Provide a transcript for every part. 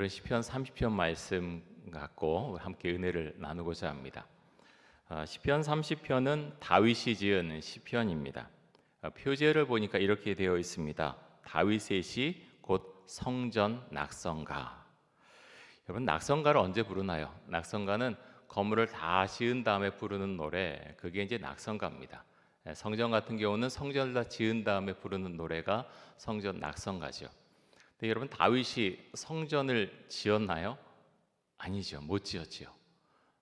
오늘은 시편 30편 말씀 갖고 함께 은혜를 나누고자 합니다. 아, 시편 30편은 다윗이 지은 시편입니다. 아, 표제를 보니까 이렇게 되어 있습니다. 다윗의 시 곧 성전 낙성가. 여러분 낙성가를 언제 부르나요? 낙성가는 건물을 다 지은 다음에 부르는 노래 그게 이제 낙성가입니다. 예, 성전 같은 경우는 성전을 다 지은 다음에 부르는 노래가 성전 낙성가죠. 근데 여러분 다윗이 성전을 지었나요? 아니죠, 못 지었지요.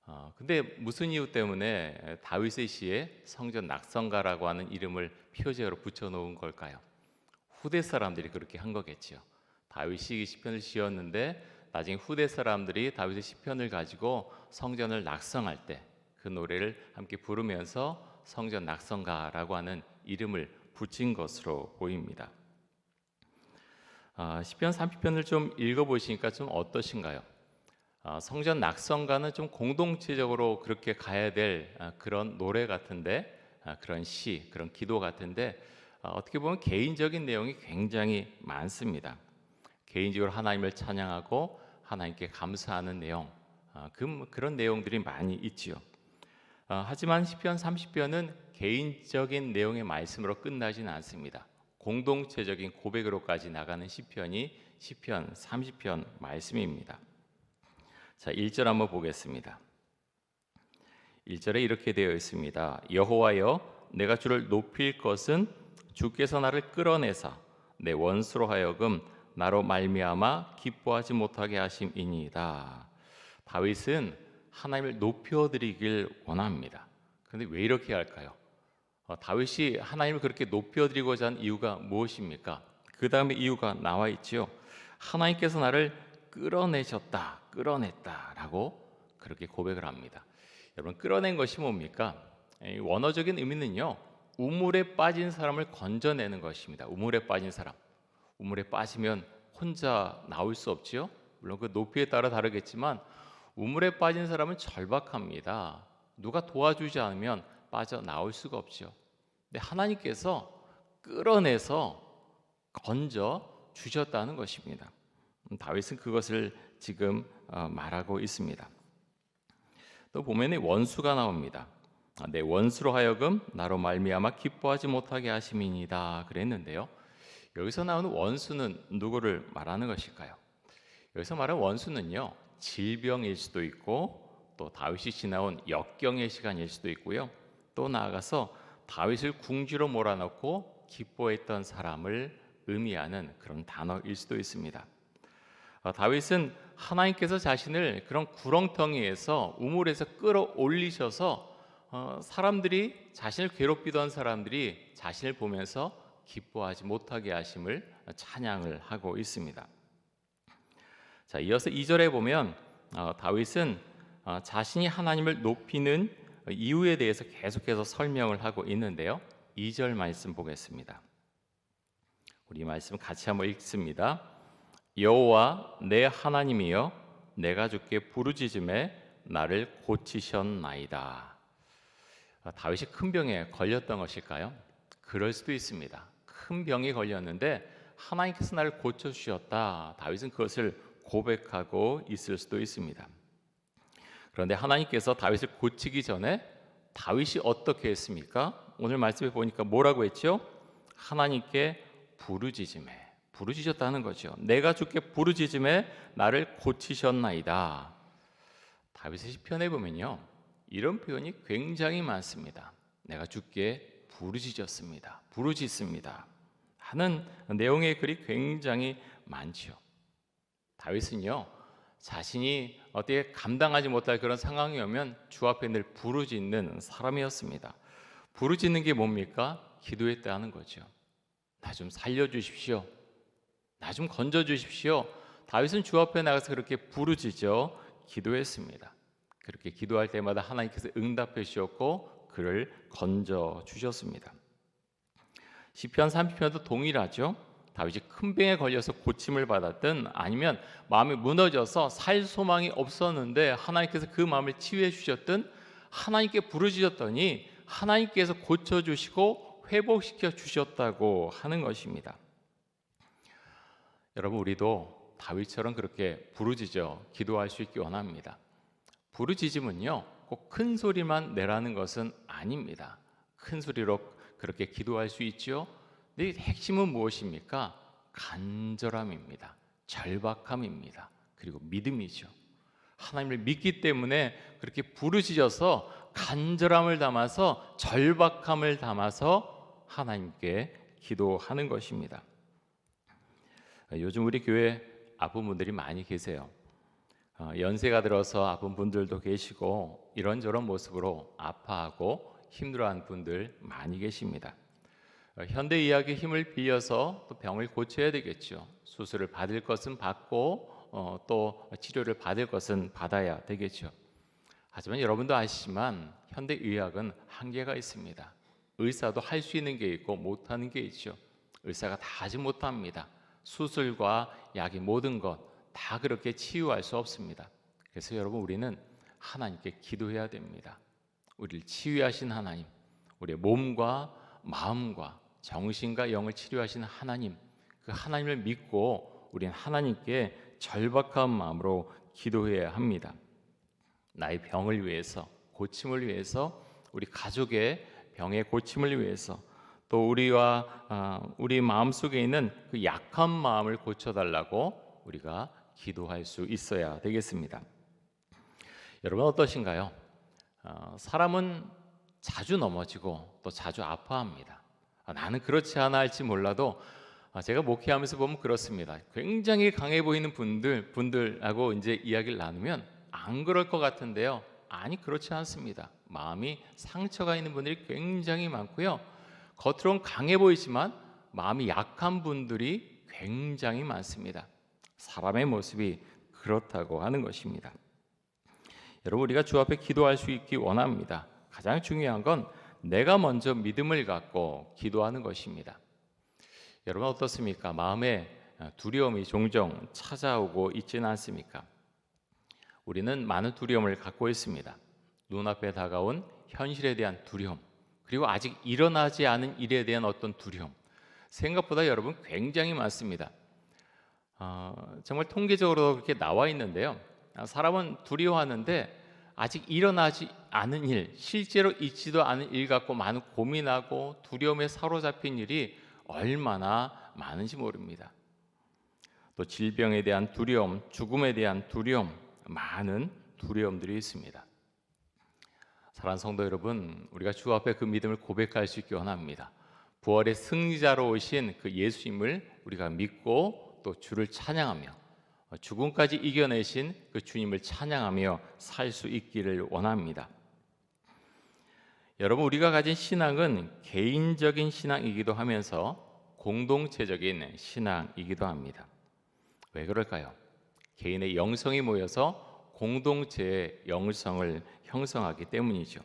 어, 근데 무슨 이유 때문에 다윗의 시에 성전 낙성가라고 하는 이름을 표제로 붙여놓은 걸까요? 후대 사람들이 그렇게 한 거겠지요. 다윗이 이 시편을 지었는데 나중에 후대 사람들이 다윗의 시편을 가지고 성전을 낙성할 때 그 노래를 함께 부르면서 성전 낙성가라고 하는 이름을 붙인 것으로 보입니다. 아, 시편 30편을 좀 읽어보시니까 좀 어떠신가요? 아, 성전 낙성가는 좀 공동체적으로 그렇게 가야 될 아, 그런 노래 같은데 아, 그런 시, 그런 기도 같은데 아, 어떻게 보면 개인적인 내용이 굉장히 많습니다. 개인적으로 하나님을 찬양하고 하나님께 감사하는 내용, 그런 내용들이 많이 있지요. 아, 하지만 시편 30편은 개인적인 내용의 말씀으로 끝나지는 않습니다. 공동체적인 고백으로까지 나가는 시편이 시편 30편 말씀입니다. 자, 1절 한번 보겠습니다. 1절에 이렇게 되어 있습니다. 여호와여 내가 주를 높일 것은 주께서 나를 끌어내사 내 원수로 하여금 나로 말미암아 기뻐하지 못하게 하심이니이다. 다윗은 하나님을 높여 드리길 원합니다. 그런데 왜 이렇게 할까요? 어, 다윗이 하나님을 그렇게 높여 드리고자 한 이유가 무엇입니까? 그 다음에 이유가 나와 있지요. 하나님께서 나를 끌어내셨다, 끌어냈다라고 그렇게 고백을 합니다. 여러분 끌어낸 것이 뭡니까? 이 원어적인 의미는요. 우물에 빠진 사람을 건져내는 것입니다. 우물에 빠진 사람. 우물에 빠지면 혼자 나올 수 없지요. 물론 그 높이에 따라 다르겠지만 우물에 빠진 사람은 절박합니다. 누가 도와주지 않으면 빠져 나올 수가 없죠. 근데 하나님께서 끌어내서 건져 주셨다는 것입니다. 음, 다윗은 그것을 지금 어, 말하고 있습니다. 또 보면 원수가 나옵니다. 아, 내 원수로 하여금 나로 말미암아 기뻐하지 못하게 하심이니다 그랬는데요. 여기서 나오는 원수는 누구를 말하는 것일까요? 여기서 말하는 원수는요. 질병일 수도 있고 또 다윗이 지나온 역경의 시간일 수도 있고요. 또 나아가서 다윗을 궁지로 몰아넣고 기뻐했던 사람을 의미하는 그런 단어일 수도 있습니다. 어, 다윗은 하나님께서 자신을 그런 구렁텅이에서 우물에서 끌어올리셔서 어, 사람들이 자신을 괴롭히던 사람들이 자신을 보면서 기뻐하지 못하게 하심을 찬양을 하고 있습니다. 자, 이어서 2절에 보면 어, 다윗은 어, 자신이 하나님을 높이는 이유에 대해서 계속해서 설명을 하고 있는데요. 2절 말씀 보겠습니다. 우리 말씀 같이 한번 읽습니다. 여호와 내 하나님이여 내가 주께 부르짖음에 나를 고치셨나이다. 아, 다윗이 큰 병에 걸렸던 것일까요? 그럴 수도 있습니다. 큰 병이 걸렸는데 하나님께서 나를 고쳐 주셨다. 다윗은 그것을 고백하고 있을 수도 있습니다. 그런데 하나님께서 다윗을 고치기 전에 다윗이 어떻게 했습니까? 오늘 말씀에 보니까 뭐라고 했죠? 하나님께 부르짖음에 부르짖었다는 거죠. 내가 주께 부르짖음에 나를 고치셨나이다. 다윗의 시편에 보면요. 이런 표현이 굉장히 많습니다. 내가 주께 부르짖었습니다. 부르짖습니다. 하는 내용의 글이 굉장히 많죠. 다윗은요. 자신이 어떻게 감당하지 못할 그런 상황이 오면 주 앞에 늘 부르짖는 사람이었습니다. 부르짖는 게 뭡니까? 기도했다는 거죠. 나 좀 살려 주십시오. 나 좀 건져 주십시오. 다윗은 주 앞에 나가서 그렇게 부르짖어 기도했습니다. 그렇게 기도할 때마다 하나님께서 응답해 주셨고 그를 건져 주셨습니다. 시편 30편도 동일하죠. 다윗이 큰 병에 걸려서 고침을 받았든 아니면 마음이 무너져서 살 소망이 없었는데 하나님께서 그 마음을 치유해 주셨든 하나님께 부르짖었더니 하나님께서 고쳐 주시고 회복시켜 주셨다고 하는 것입니다. 여러분 우리도 다윗처럼 그렇게 부르짖어 기도할 수 있기 원합니다. 부르짖음은요 꼭 큰 소리만 내라는 것은 아닙니다. 큰 소리로 그렇게 기도할 수 있지요. 근데 핵심은 무엇입니까? 간절함입니다. 절박함입니다. 그리고 믿음이죠. 하나님을 믿기 때문에 그렇게 부르짖어서 간절함을 담아서 절박함을 담아서 하나님께 기도하는 것입니다. 요즘 우리 교회 아픈 분들이 많이 계세요. 어, 연세가 들어서 아픈 분들도 계시고 이런저런 모습으로 아파하고 힘들어하는 분들 많이 계십니다. 어, 현대 의학의 힘을 빌려서 또 병을 고쳐야 되겠죠. 수술을 받을 것은 받고 어, 또 치료를 받을 것은 받아야 되겠죠. 하지만 여러분도 아시지만 현대 의학은 한계가 있습니다. 의사도 할 수 있는 게 있고 못 하는 게 있죠. 의사가 다 하지 못합니다. 수술과 약이 모든 것 다 그렇게 치유할 수 없습니다. 그래서 여러분 우리는 하나님께 기도해야 됩니다. 우리를 치유하신 하나님, 우리의 몸과 마음과 정신과 영을 치료하신 하나님, 그 하나님을 믿고 우리는 하나님께 절박한 마음으로 기도해야 합니다. 나의 병을 위해서, 고침을 위해서, 우리 가족의 병의 고침을 위해서, 또 우리와 아, 우리 마음 속에 있는 그 약한 마음을 고쳐달라고 우리가 기도할 수 있어야 되겠습니다. 여러분 어떠신가요? 어, 사람은 자주 넘어지고 또 자주 아파합니다. 아, 나는 그렇지 않아 할지 몰라도 아, 제가 목회하면서 보면 그렇습니다. 굉장히 강해 보이는 분들 분들하고 이제 이야기를 나누면 안 그럴 것 같은데요. 아니 그렇지 않습니다. 마음이 상처가 있는 분들이 굉장히 많고요. 겉으로는 강해 보이지만 마음이 약한 분들이 굉장히 많습니다. 사람의 모습이 그렇다고 하는 것입니다. 여러분 우리가 주 앞에 기도할 수 있기 원합니다. 가장 중요한 건 내가 먼저 믿음을 갖고 기도하는 것입니다. 여러분 어떻습니까? 마음에 두려움이 종종 찾아오고 있지는 않습니까? 우리는 많은 두려움을 갖고 있습니다. 눈앞에 다가온 현실에 대한 두려움, 그리고 아직 일어나지 않은 일에 대한 어떤 두려움, 생각보다 여러분 굉장히 많습니다. 어, 정말 통계적으로 그렇게 나와 있는데요. 사람은 두려워하는데 아직 일어나지 않은 일, 실제로 있지도 않은 일 갖고 많은 고민하고 두려움에 사로잡힌 일이 얼마나 많은지 모릅니다. 또 질병에 대한 두려움, 죽음에 대한 두려움, 많은 두려움들이 있습니다. 사랑하는 성도 여러분, 우리가 주 앞에 그 믿음을 고백할 수 있기 원합니다. 부활의 승리자로 오신 그 예수님을 우리가 믿고 또 주를 찬양하며 죽음까지 이겨내신 그 주님을 찬양하며 살 수 있기를 원합니다. 여러분 우리가 가진 신앙은 개인적인 신앙이기도 하면서 공동체적인 신앙이기도 합니다. 왜 그럴까요? 개인의 영성이 모여서 공동체의 영성을 형성하기 때문이죠.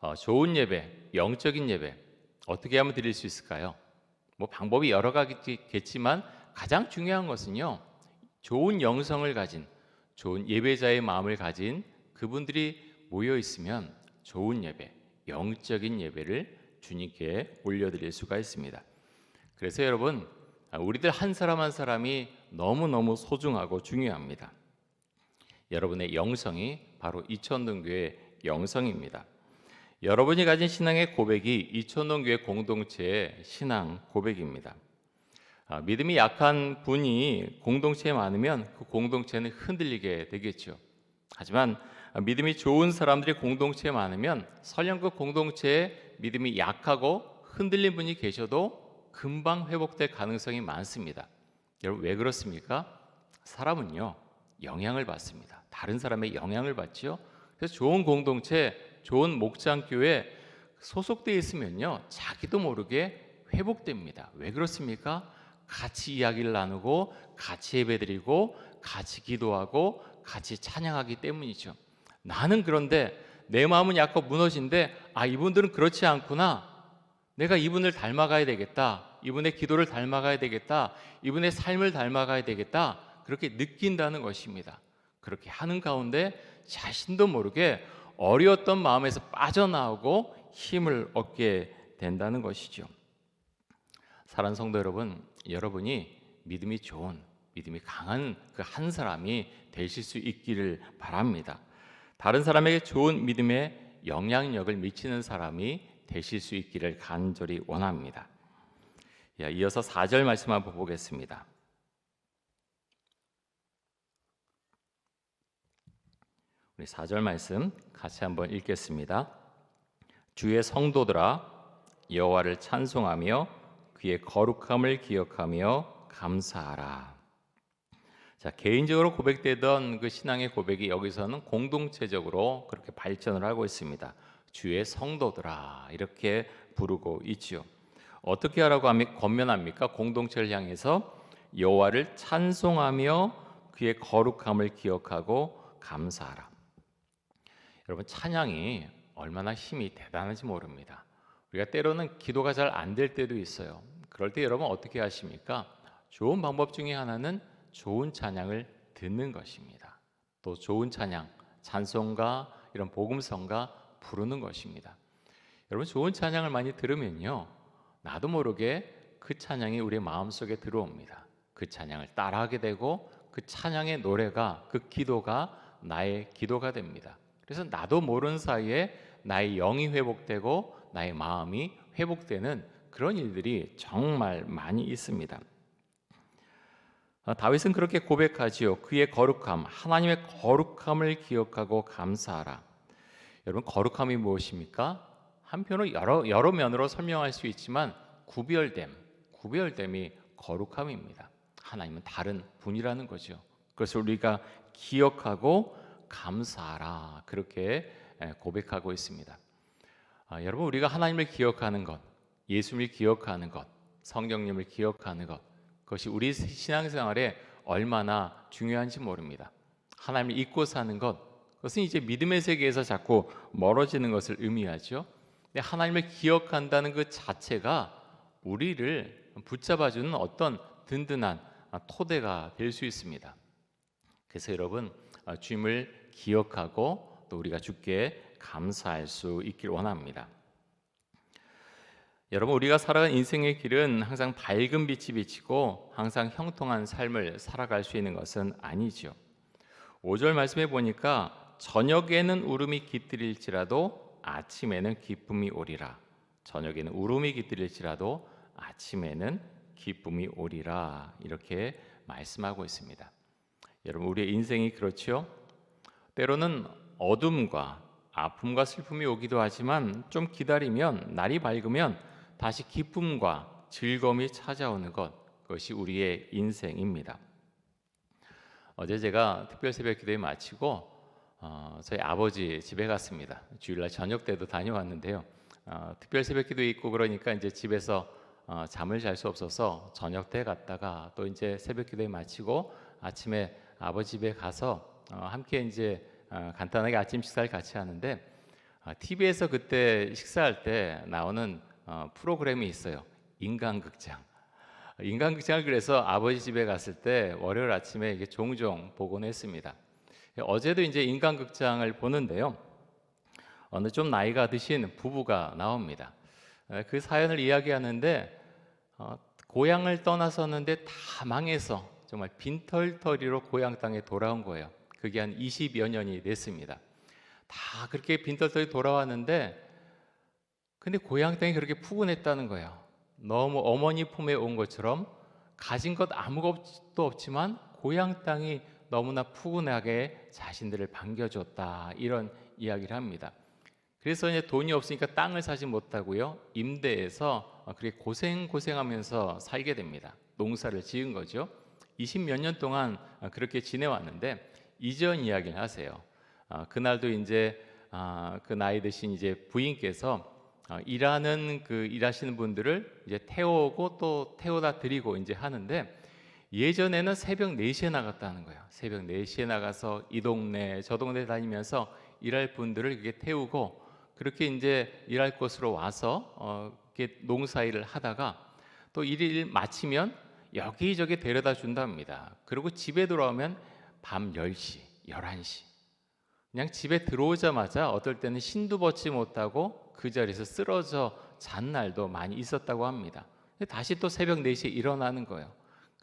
어, 좋은 예배, 영적인 예배 어떻게 하면 드릴 수 있을까요? 뭐 방법이 여러 가지겠지만 가장 중요한 것은요. 좋은 영성을 가진 좋은 예배자의 마음을 가진 그분들이 모여 있으면 좋은 예배, 영적인 예배를 주님께 올려드릴 수가 있습니다. 그래서 여러분, 우리들 한 사람 한 사람이 너무너무 소중하고 중요합니다. 여러분의 영성이 바로 이천동교의 영성입니다. 여러분이 가진 신앙의 고백이 이천동교회 공동체의 신앙 고백입니다. 아, 믿음이 약한 분이 공동체에 많으면 그 공동체는 흔들리게 되겠죠. 하지만 믿음이 좋은 사람들이 공동체에 많으면 설령 그 공동체에 믿음이 약하고 흔들린 분이 계셔도 금방 회복될 가능성이 많습니다. 여러분 왜 그렇습니까? 사람은요 영향을 받습니다. 다른 사람의 영향을 받지요. 그래서 좋은 공동체, 좋은 목장 교회 소속돼 있으면요 자기도 모르게 회복됩니다. 왜 그렇습니까? 같이 이야기를 나누고 같이 예배드리고 같이 기도하고 같이 찬양하기 때문이죠. 나는 그런데 내 마음은 약간 무너진데 아 이분들은 그렇지 않구나. 내가 이분을 닮아가야 되겠다. 이분의 기도를 닮아가야 되겠다. 이분의 삶을 닮아가야 되겠다. 그렇게 느낀다는 것입니다. 그렇게 하는 가운데 자신도 모르게 어려웠던 마음에서 빠져나오고 힘을 얻게 된다는 것이죠. 사랑 성도 여러분, 여러분이 믿음이 좋은, 믿음이 강한 그 한 사람이 되실 수 있기를 바랍니다. 다른 사람에게 좋은 믿음의 영향력을 미치는 사람이 되실 수 있기를 간절히 원합니다. 야, 이어서 4절 말씀 한번 보겠습니다. 우리 4절 말씀 같이 한번 읽겠습니다. 주의 성도들아 여호와를 찬송하며 그의 거룩함을 기억하며 감사하라. 자, 개인적으로 고백되던 그 신앙의 고백이 여기서는 공동체적으로 그렇게 발전을 하고 있습니다. 주의 성도들아 이렇게 부르고 있지요. 어떻게 하라고 권면합니까? 공동체를 향해서 여호와를 찬송하며 그의 거룩함을 기억하고 감사하라. 여러분 찬양이 얼마나 힘이 대단한지 모릅니다. 우리가 때로는 기도가 잘 안 될 때도 있어요. 그럴 때 여러분 어떻게 하십니까? 좋은 방법 중에 하나는 좋은 찬양을 듣는 것입니다. 또 좋은 찬양, 찬송가 이런 복음성가 부르는 것입니다. 여러분 좋은 찬양을 많이 들으면요. 나도 모르게 그 찬양이 우리 마음속에 들어옵니다. 그 찬양을 따라하게 되고 그 찬양의 노래가 그 기도가 나의 기도가 됩니다. 그래서 나도 모르는 사이에 나의 영이 회복되고 나의 마음이 회복되는 그런 일들이 정말 많이 있습니다. 아, 다윗은 그렇게 고백하지요. 그의 거룩함, 하나님의 거룩함을 기억하고 감사하라. 여러분 거룩함이 무엇입니까? 한편으로 여러 여러 면으로 설명할 수 있지만 구별됨, 구별됨이 거룩함입니다. 하나님은 다른 분이라는 거죠. 그것을 우리가 기억하고 감사하라 그렇게 고백하고 있습니다. 아, 여러분 우리가 하나님을 기억하는 것, 예수님을 기억하는 것, 성령님을 기억하는 것, 그것이 우리 신앙생활에 얼마나 중요한지 모릅니다. 하나님을 잊고 사는 것, 그것은 이제 믿음의 세계에서 자꾸 멀어지는 것을 의미하죠. 근데 하나님을 기억한다는 그 자체가 우리를 붙잡아주는 어떤 든든한 토대가 될 수 있습니다. 그래서 여러분 아, 주님을 기억하고 또 우리가 주께 감사할 수 있길 원합니다. 여러분 우리가 살아간 인생의 길은 항상 밝은 빛이 비치고 항상 형통한 삶을 살아갈 수 있는 것은 아니죠. 5절 말씀해 보니까 저녁에는 울음이 깃들일지라도 아침에는 기쁨이 오리라. 저녁에는 울음이 깃들일지라도 아침에는 기쁨이 오리라. 이렇게 말씀하고 있습니다. 여러분 우리의 인생이 그렇죠? 때로는 어둠과 아픔과 슬픔이 오기도 하지만 좀 기다리면 날이 밝으면 다시 기쁨과 즐거움이 찾아오는 것 그것이 우리의 인생입니다. 어제 제가 특별 새벽 기도에 마치고 어, 저희 아버지 집에 갔습니다. 주일날 저녁 때도 다녀왔는데요. 어, 특별 새벽 기도 있고 그러니까 이제 집에서 어, 잠을 잘 수 없어서 저녁 때 갔다가 또 이제 새벽 기도에 마치고 아침에 아버지 집에 가서 어, 함께 이제 어, 간단하게 아침 식사를 같이 하는데 TV에서 어, 그때 식사할 때 나오는 어, 프로그램이 있어요. 인간극장. 인간극장을 그래서 아버지 집에 갔을 때 월요일 아침에 이게 종종 보곤 했습니다. 어제도 이제 인간극장을 보는데요. 어느 좀 나이가 드신 부부가 나옵니다. 그 사연을 이야기하는데 어, 고향을 떠나섰는데 다 망해서 정말 빈털터리로 고향 땅에 돌아온 거예요. 그게 한 20여 년이 됐습니다. 다 그렇게 빈털터리 돌아왔는데 근데 고향 땅이 그렇게 푸근했다는 거예요. 너무 어머니 품에 온 것처럼 가진 것 아무것도 없지만 고향 땅이 너무나 푸근하게 자신들을 반겨줬다 이런 이야기를 합니다. 그래서 이제 돈이 없으니까 땅을 사지 못하고요 임대해서 그렇게 고생 고생하면서 살게 됩니다. 농사를 지은 거죠. 20 몇 년 동안 그렇게 지내왔는데 이전 이야기를 하세요. 아, 그날도 이제 아, 그 나이 드신 이제 부인께서 아, 일하는 그 일하시는 분들을 이제 태우고 또 태워다 드리고 이제 하는데 예전에는 새벽 4시에 나갔다는 거예요. 새벽 4시에 나가서 이 동네 저 동네 다니면서 일할 분들을 이렇게 태우고 그렇게 이제 일할 곳으로 와서 어, 이렇게 농사 일을 하다가 또 일을 마치면 여기저기 데려다 준답니다. 그리고 집에 돌아오면 밤 10시, 11시. 그냥 집에 들어오자마자 어떨 때는 신도 벗지 못하고 그 자리에서 쓰러져 잔 날도 많이 있었다고 합니다. 다시 또 새벽 4시에 일어나는 거예요.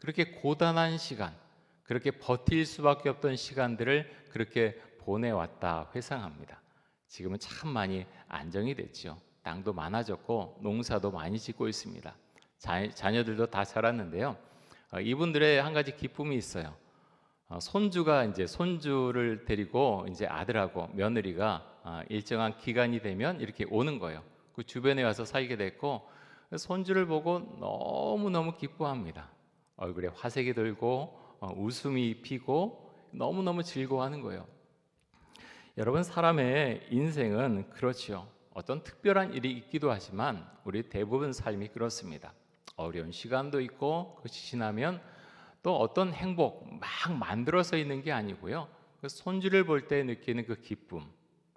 그렇게 고단한 시간, 그렇게 버틸 수밖에 없던 시간들을 그렇게 보내왔다 회상합니다. 지금은 참 많이 안정이 됐죠. 땅도 많아졌고 농사도 많이 짓고 있습니다. 자, 자녀들도 다 자랐는데요. 어, 이분들의 한 가지 기쁨이 있어요. 어, 손주가 이제 손주를 데리고 이제 아들하고 며느리가 어, 일정한 기간이 되면 이렇게 오는 거예요. 그 주변에 와서 살게 됐고 손주를 보고 너무 너무 기뻐합니다. 얼굴에 화색이 돌고 어, 웃음이 피고 너무 너무 즐거워하는 거예요. 여러분 사람의 인생은 그렇지요. 어떤 특별한 일이 있기도 하지만 우리 대부분 삶이 그렇습니다. 어려운 시간도 있고 그것이 지나면 또 어떤 행복 막 만들어서 있는 게 아니고요. 그 손주를 볼 때 느끼는 그 기쁨,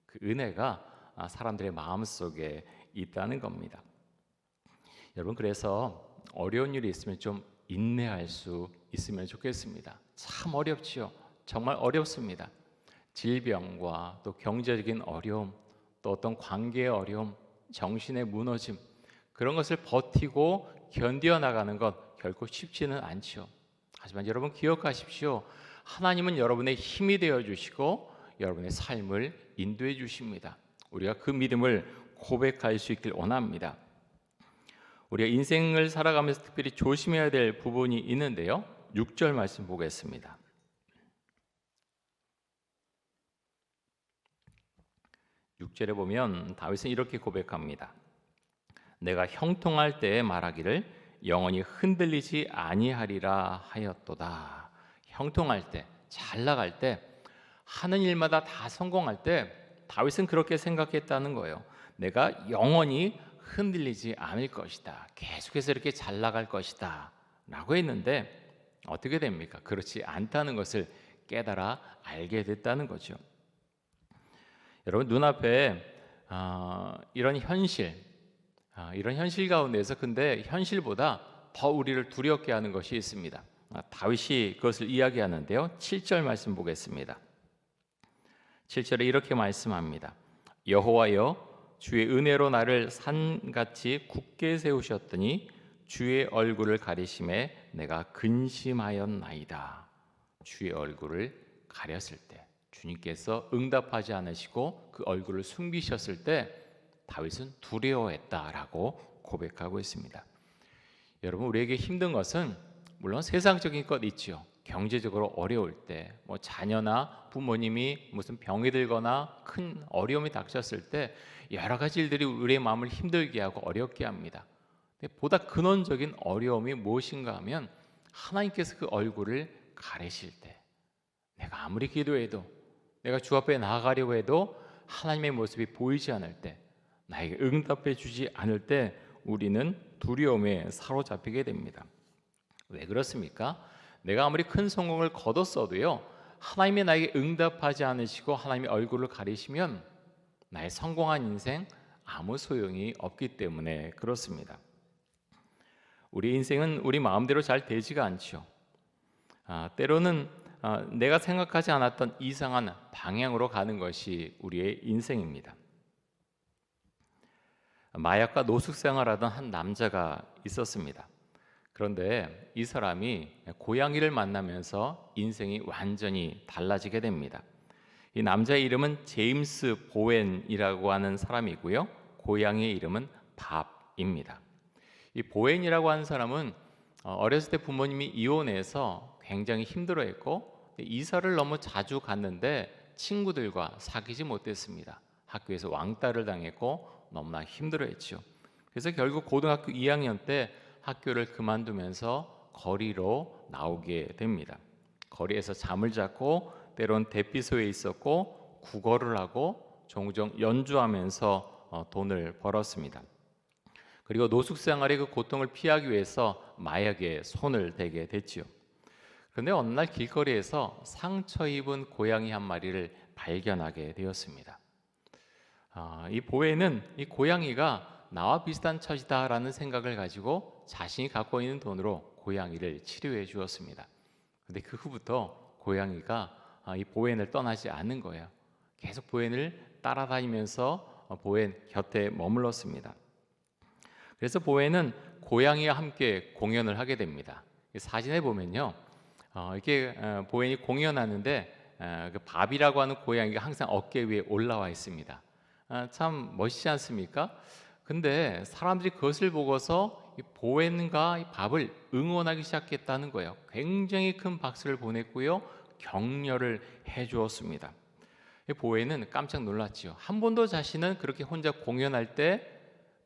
그 은혜가 아, 사람들의 마음 속에 있다는 겁니다. 여러분 그래서 어려운 일이 있으면 좀 인내할 수 있으면 좋겠습니다. 참 어렵지요. 정말 어렵습니다. 질병과 또 경제적인 어려움, 또 어떤 관계의 어려움, 정신의 무너짐 그런 것을 버티고 견디어 나가는 것 결코 쉽지는 않죠. 하지만 여러분 기억하십시오. 하나님은 여러분의 힘이 되어 주시고 여러분의 삶을 인도해 주십니다. 우리가 그 믿음을 고백할 수 있길 원합니다. 우리가 인생을 살아가면서 특별히 조심해야 될 부분이 있는데요. 6절 말씀 보겠습니다. 6절에 보면 다윗은 이렇게 고백합니다. 내가 형통할 때에 말하기를 영원히 흔들리지 아니하리라 하였도다. 형통할 때, 잘 나갈 때, 하는 일마다 다 성공할 때 다윗은 그렇게 생각했다는 거예요. 내가 영원히 흔들리지 않을 것이다. 계속해서 이렇게 잘 나갈 것이다. 라고 했는데 어떻게 됩니까? 그렇지 않다는 것을 깨달아 알게 됐다는 거죠. 여러분 눈앞에 어, 이런 현실, 어, 이런 현실 가운데서 근데 현실보다 더 우리를 두렵게 하는 것이 있습니다. 아, 다윗이 그것을 이야기하는데요. 7절 말씀 보겠습니다. 7절에 이렇게 말씀합니다. 여호와여 주의 은혜로 나를 산같이 굳게 세우셨더니 주의 얼굴을 가리심에 내가 근심하였나이다. 주의 얼굴을 가렸을 때 주님께서 응답하지 않으시고 그 얼굴을 숨기셨을 때 다윗은 두려워했다라고 고백하고 있습니다. 여러분 우리에게 힘든 것은 물론 세상적인 것 있지요. 경제적으로 어려울 때, 뭐 자녀나 부모님이 무슨 병이 들거나 큰 어려움이 닥쳤을 때 여러 가지 일들이 우리의 마음을 힘들게 하고 어렵게 합니다. 보다 근원적인 어려움이 무엇인가 하면 하나님께서 그 얼굴을 가리실 때, 내가 아무리 기도해도 내가 주 앞에 나아가려고 해도 하나님의 모습이 보이지 않을 때, 나에게 응답해 주지 않을 때 우리는 두려움에 사로잡히게 됩니다. 왜 그렇습니까? 내가 아무리 큰 성공을 거뒀어도요. 하나님이 나에게 응답하지 않으시고 하나님의 얼굴을 가리시면 나의 성공한 인생 아무 소용이 없기 때문에 그렇습니다. 우리 인생은 우리 마음대로 잘 되지가 않죠. 아, 때로는 아, 내가 생각하지 않았던 이상한 방향으로 가는 것이 우리의 인생입니다. 마약과 노숙 생활하던 한 남자가 있었습니다. 그런데 이 사람이 고양이를 만나면서 인생이 완전히 달라지게 됩니다. 이 남자의 이름은 제임스 보웬이라고 하는 사람이고요. 고양이의 이름은 밥입니다. 이 보웬이라고 하는 사람은 어, 어렸을 때 부모님이 이혼해서 굉장히 힘들어했고 이사를 너무 자주 갔는데 친구들과 사귀지 못했습니다. 학교에서 왕따를 당했고 너무나 힘들어했죠. 그래서 결국 고등학교 2학년 때 학교를 그만두면서 거리로 나오게 됩니다. 거리에서 잠을 자고 때론 대피소에 있었고 국어를 하고 종종 연주하면서 어, 돈을 벌었습니다. 그리고 노숙 생활의 그 고통을 피하기 위해서 마약에 손을 대게 됐지요. 그런데 어느 날 길거리에서 상처 입은 고양이 한 마리를 발견하게 되었습니다. 아, 이 보혜는 이 고양이가 나와 비슷한 처지다라는 생각을 가지고 자신이 갖고 있는 돈으로 고양이를 치료해 주었습니다. 근데 그 후부터 고양이가 아, 이 보엔을 떠나지 않는 거예요. 계속 보엔을 따라다니면서 어, 보엔 곁에 머물렀습니다. 그래서 보엔은 고양이와 함께 공연을 하게 됩니다. 사진에 보면요, 어, 이렇게 어, 보엔이 공연하는데 어, 그 밥이라고 하는 고양이가 항상 어깨 위에 올라와 있습니다. 아, 참 멋있지 않습니까? 근데 사람들이 그것을 보고서 이 보엔과 이 밥을 응원하기 시작했다는 거예요. 굉장히 큰 박수를 보냈고요, 격려를 해 주었습니다. 이 보엔은 깜짝 놀랐지요. 한 번도 자신은 그렇게 혼자 공연할 때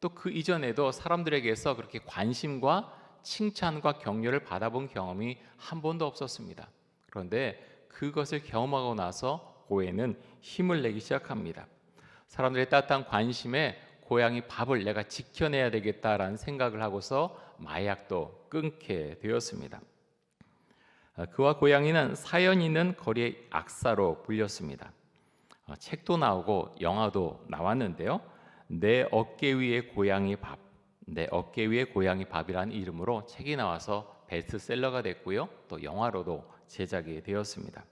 또 그 이전에도 사람들에게서 그렇게 관심과 칭찬과 격려를 받아본 경험이 한 번도 없었습니다. 그런데 그것을 경험하고 나서 고에는 힘을 내기 시작합니다. 사람들의 따뜻한 관심에 고양이 밥을 내가 지켜내야 되겠다라는 생각을 하고서 마약도 끊게 되었습니다. 아, 그와 고양이는 사연 있는 거리의 악사로 불렸습니다. 아, 책도 나오고 영화도 나왔는데요. 내 어깨 위에 고양이 밥, 내 어깨 위에 고양이 밥이라는 이름으로 책이 나와서 베스트셀러가 됐고요. 또 영화로도 제작이 되었습니다.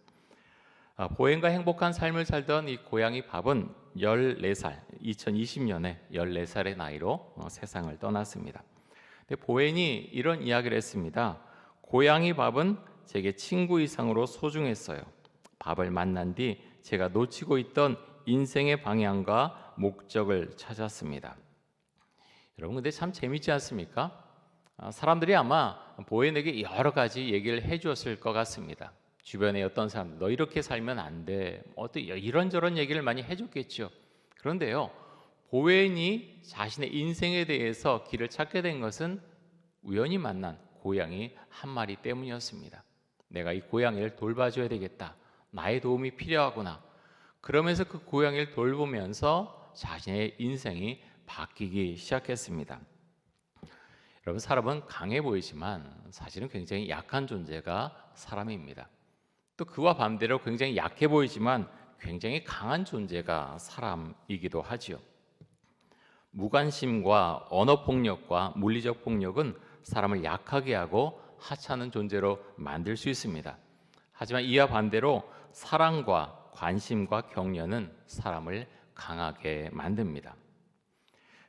아, 보행과 행복한 삶을 살던 이 고양이 밥은 14살, 2020년에 14살의 나이로 어, 세상을 떠났습니다. 보엔이 이런 이야기를 했습니다. 고양이 밥은 제게 친구 이상으로 소중했어요. 밥을 만난 뒤 제가 놓치고 있던 인생의 방향과 목적을 찾았습니다. 여러분 근데 참 재밌지 않습니까? 아, 사람들이 아마 보엔에게 여러 가지 얘기를 해주었을 것 같습니다. 주변에 어떤 사람, 너 이렇게 살면 안 돼. 어떤 이런저런 얘기를 많이 해줬겠죠. 그런데요, 보엔이 자신의 인생에 대해서 길을 찾게 된 것은 우연히 만난 고양이 한 마리 때문이었습니다. 내가 이 고양이를 돌봐줘야 되겠다. 나의 도움이 필요하구나. 그러면서 그 고양이를 돌보면서 자신의 인생이 바뀌기 시작했습니다. 여러분 사람은 강해 보이지만 사실은 굉장히 약한 존재가 사람입니다. 또 그와 반대로 굉장히 약해 보이지만 굉장히 강한 존재가 사람이기도 하지요. 무관심과 언어 폭력과 물리적 폭력은 사람을 약하게 하고 하찮은 존재로 만들 수 있습니다. 하지만 이와 반대로 사랑과 관심과 격려는 사람을 강하게 만듭니다.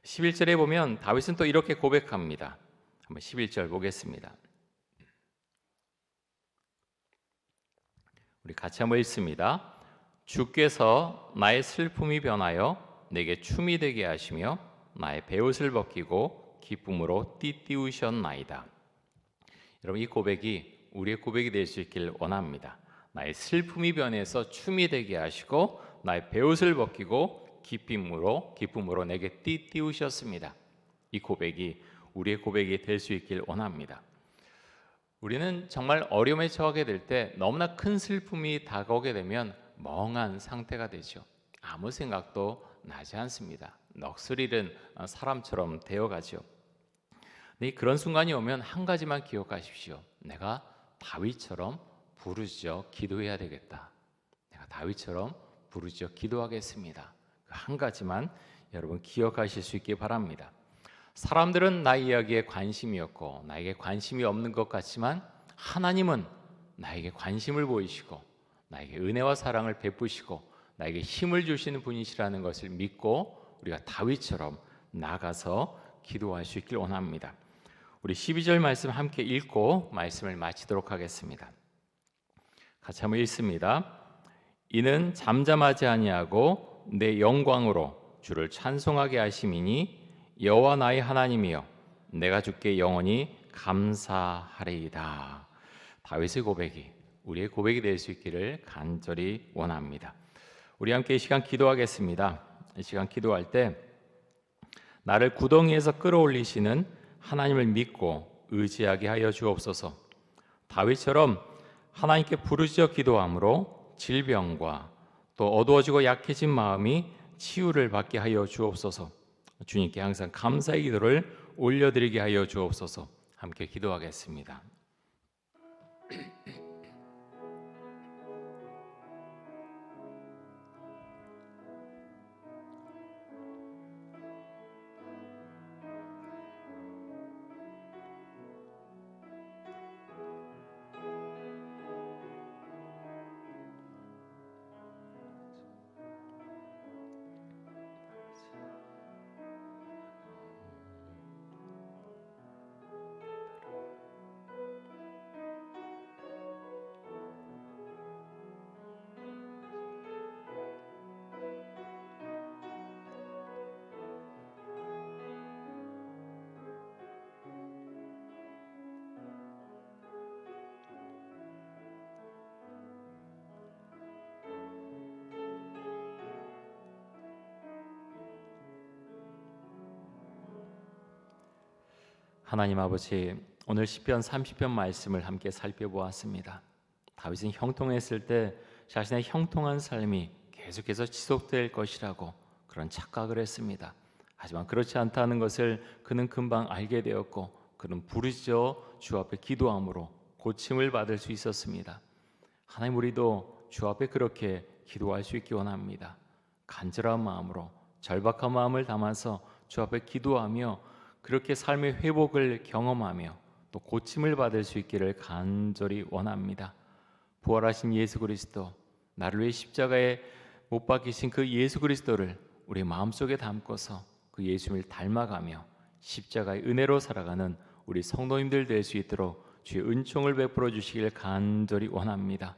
11절에 보면 다윗은 또 이렇게 고백합니다. 한번 11절 보겠습니다. 우리 같이 한번 읽습니다. 주께서 나의 슬픔이 변하여 내게 춤이 되게 하시며 나의 베옷을 벗기고 기쁨으로 띠띠우셨나이다. 여러분 이 고백이 우리의 고백이 될 수 있길 원합니다. 나의 슬픔이 변해서 춤이 되게 하시고 나의 베옷을 벗기고 기쁨으로 기쁨으로 내게 띠띠우셨습니다. 이 고백이 우리의 고백이 될 수 있길 원합니다. 우리는 정말 어려움에 처하게 될 때 너무나 큰 슬픔이 다가오게 되면 멍한 상태가 되죠. 아무 생각도 나지 않습니다. 넋을 잃 사람처럼 되어가죠. 네, 그런 순간이 오면 한 가지만 기억하십시오. 내가 다윗처럼 부르짖어 기도해야 되겠다. 내가 다윗처럼 부르짖어 기도하겠습니다. 그 한 가지만 여러분 기억하실 수 있기 바랍니다. 사람들은 나의 이야기에 관심이었고 나에게 관심이 없는 것 같지만 하나님은 나에게 관심을 보이시고 나에게 은혜와 사랑을 베푸시고 나에게 힘을 주시는 분이시라는 것을 믿고 우리가 다윗처럼 나가서 기도할 수 있길 원합니다. 우리 12절 말씀 함께 읽고 말씀을 마치도록 하겠습니다. 같이 한번 읽습니다. 이는 잠잠하지 아니하고 내 영광으로 주를 찬송하게 하심이니 여호와 나의 하나님이여 내가 주께 영원히 감사하리이다. 다윗의 고백이 우리의 고백이 될 수 있기를 간절히 원합니다. 우리 함께 이 시간 기도하겠습니다. 이 시간 기도할 때 나를 구덩이에서 끌어올리시는 하나님을 믿고 의지하게 하여 주옵소서. 다윗처럼 하나님께 부르짖어 기도함으로 질병과 또 어두워지고 약해진 마음이 치유를 받게 하여 주옵소서. 주님께 항상 감사의 기도를 올려드리게 하여 주옵소서. 함께 기도하겠습니다. 하나님 아버지 오늘 시편 30편 말씀을 함께 살펴보았습니다. 다윗은 형통했을 때 자신의 형통한 삶이 계속해서 지속될 것이라고 그런 착각을 했습니다. 하지만 그렇지 않다는 것을 그는 금방 알게 되었고 그는 부르짖어 주 앞에 기도함으로 고침을 받을 수 있었습니다. 하나님 우리도 주 앞에 그렇게 기도할 수 있기 원합니다. 간절한 마음으로 절박한 마음을 담아서 주 앞에 기도하며 그렇게 삶의 회복을 경험하며 또 고침을 받을 수 있기를 간절히 원합니다. 부활하신 예수 그리스도 나를 위해 십자가에 못 박히신 그 예수 그리스도를 우리 마음속에 담고서 그 예수님을 닮아가며 십자가의 은혜로 살아가는 우리 성도님들 될 수 있도록 주의 은총을 베풀어 주시길 간절히 원합니다.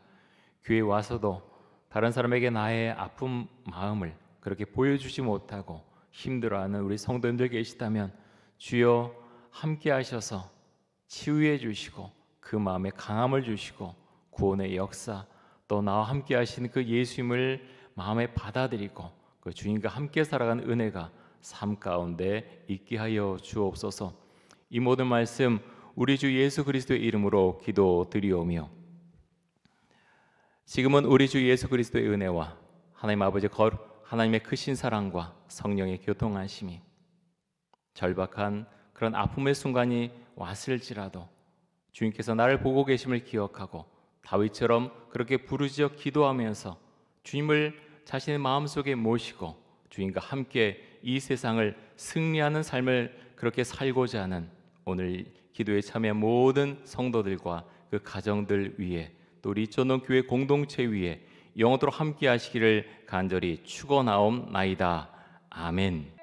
교회 와서도 다른 사람에게 나의 아픈 마음을 그렇게 보여주지 못하고 힘들어하는 우리 성도님들 계시다면 주여 함께 하셔서 치유해 주시고 그 마음에 강함을 주시고 구원의 역사 또 나와 함께 하시는 그 예수님을 마음에 받아들이고 그 주님과 함께 살아가는 은혜가 삶 가운데 있게 하여 주옵소서. 이 모든 말씀 우리 주 예수 그리스도의 이름으로 기도드리오며 지금은 우리 주 예수 그리스도의 은혜와 하나님 아버지 거 하나님의 크신 사랑과 성령의 교통하심이 절박한 그런 아픔의 순간이 왔을지라도 주님께서 나를 보고 계심을 기억하고 다윗처럼 그렇게 부르짖어 기도하면서 주님을 자신의 마음속에 모시고 주님과 함께 이 세상을 승리하는 삶을 그렇게 살고자 하는 오늘 기도에 참여한 모든 성도들과 그 가정들 위해 또 전원 교회 공동체 위에 영원토록 함께 하시기를 간절히 축원하옵나이다. 아멘.